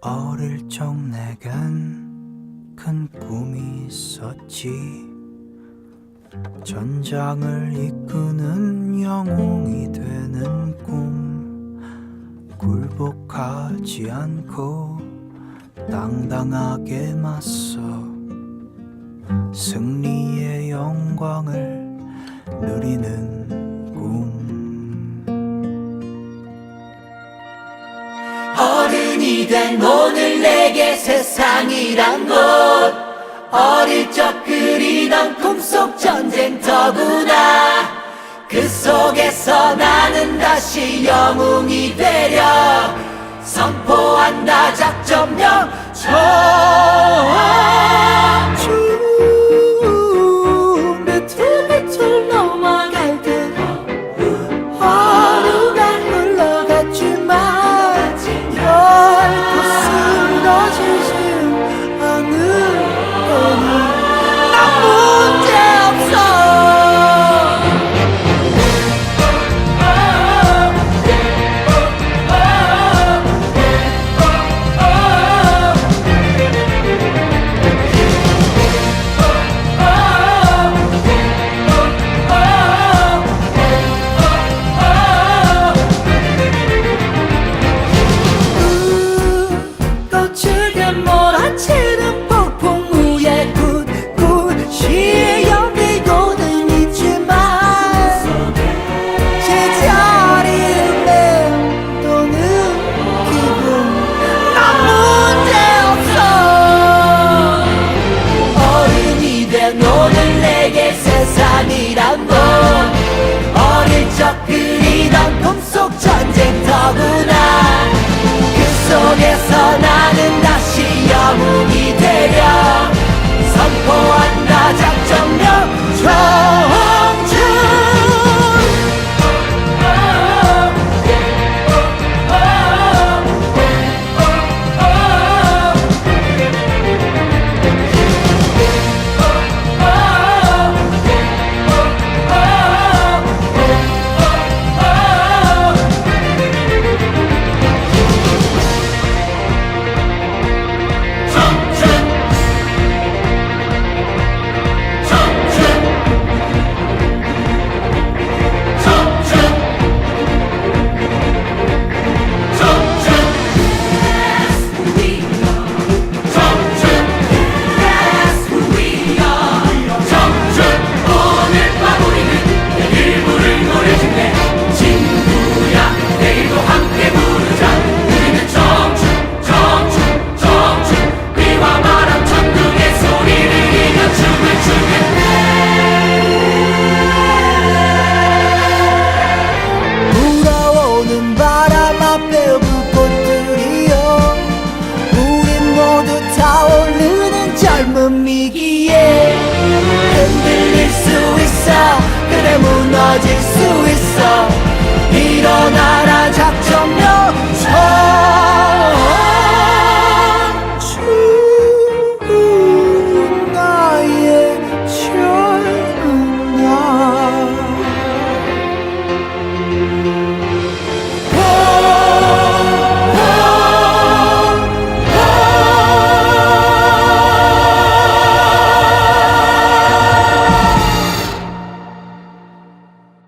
어릴 적 내겐 큰 꿈이 있었지. 전장을 이끄는 영웅이 되는 꿈 굴복하지 않고 당당하게 맞서 승리의 영광을 누리는 어른이 된 오늘 내게 세상이란 곳. 어릴 적 그리던 꿈속 전쟁터구나 그 속에서 나는 다시 영웅이 되려 선포한다 작전명 총 연기고는 있지만 제자리를 맴도는 기분 난 문제없어. 어른이 된 오늘 내게 세상이란 곳 어릴 적 그리던 꿈속 전쟁터구나. 그 속에서 나는 다시 영웅이 magic